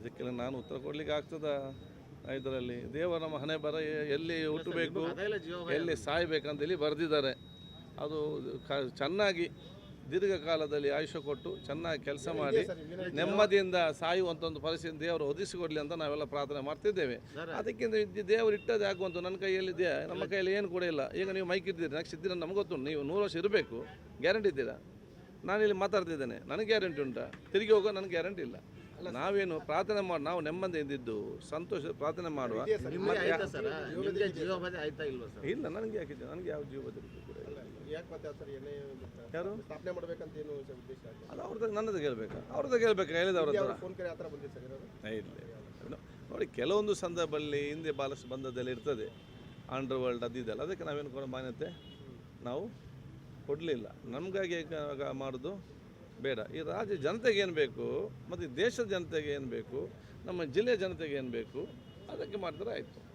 ಇದಕ್ಕೆಲ್ಲ ನಾನು ಉತ್ತರ ಕೊಡ್ಲಿಕ್ಕೆ ಆಗ್ತದ? ಇದರಲ್ಲಿ. ದೇವರ ನಮ್ಮ ಹಣೆ ಬರ ಎಲ್ಲಿ ಹುಟ್ಟಬೇಕು ಎಲ್ಲಿ ಸಾಯಬೇಕು ಎಲ್ಲಿ ಸಾಯ್ಬೇಕಂತೇಳಿ ಬರೆದಿದ್ದಾರೆ. ಅದು ಚೆನ್ನಾಗಿ ದೀರ್ಘಕಾಲದಲ್ಲಿ ಆಯುಷ್ಯ ಕೊಟ್ಟು ಚೆನ್ನಾಗಿ ಕೆಲಸ ಮಾಡಿ ನೆಮ್ಮದಿಯಿಂದ ಸಾಯುವಂಥ ಒಂದು ಪರಿಸ್ಥಿತಿ ದೇವರು ಒದಿಸಿಕೊಡ್ಲಿ ಅಂತ ನಾವೆಲ್ಲ ಪ್ರಾರ್ಥನೆ ಮಾಡ್ತಿದ್ದೇವೆ. ಅದಕ್ಕಿಂತ ದೇವರು ಇಟ್ಟದ್ದು ಆಗುವಂತ ನನ್ನ ಕೈಯಲ್ಲಿದೆ ನಮ್ಮ ಕೈಯಲ್ಲಿ ಏನು ಕೂಡ ಇಲ್ಲ. ಈಗ ನೀವು ಮೈಕ್ ಇದ್ದೀರಿ ನೆಕ್ಸ್ಟ್ ಇದ್ದೀರ ನಮ್ಗೆ ಗೊತ್ತುಂಟು ನೀವು ನೂರು ವರ್ಷ ಇರಬೇಕು. ಗ್ಯಾರಂಟಿ ಇದ್ದೀರಾ? ನಾನಿಲ್ಲಿ ಮಾತಾಡ್ತಿದ್ದೇನೆ. ನನಗೆ ಗ್ಯಾರಂಟಿ ಉಂಟಾ? ತಿರುಗಿ ಹೋಗೋ ನನಗೆ ಗ್ಯಾರಂಟಿ ಇಲ್ಲ. ನಾವೇನು ಪ್ರಾರ್ಥನೆ ಮಾಡಿ ನಾವು ನೆಮ್ಮದಿ ಇದ್ದು ಸಂತೋಷ ಪ್ರಾರ್ಥನೆ ಮಾಡುವ. ಇಲ್ಲ ನನಗೆ ಯಾಕಿದೆ ನನಗೆ ಯಾವ ಜೀವ ಯಾರು? ಅದು ಅವ್ರದ್ದು ನನ್ನದು ಹತ್ರ. ಕರೆ ಆ ಥರ ಬಂದಿದೆ ಸರ್ ಇರೋದು? ಇಲ್ಲ ನೋಡಿ ಕೆಲವೊಂದು ಸಂದರ್ಭದಲ್ಲಿ ಹಿಂದೆ ಬಾಲಸ್ ಬಂದದ್ದೆಲ್ಲ ಇರ್ತದೆ. ಅಂಡರ್ ವರ್ಲ್ಡ್ ಅದಿದೆ ಇದೆಲ್ಲ. ಅದಕ್ಕೆ ನಾವೇನು ಕೊಡೋ ಮಾನ್ಯತೆ? ನಾವು ಕೊಡಲಿಲ್ಲ. ನಮಗಾಗಿ ಮಾಡೋದು ಬೇಡ. ಈ ರಾಜ್ಯ ಜನತೆಗೆ ಏನು ಬೇಕು? ಮತ್ತು ದೇಶದ ಜನತೆಗೆ ಏನು ಬೇಕು? ನಮ್ಮ ಜಿಲ್ಲೆಯ ಜನತೆಗೆ ಏನು ಬೇಕು? ಅದಕ್ಕೆ ಮಾಡಿದ್ರೆ ಆಯಿತು.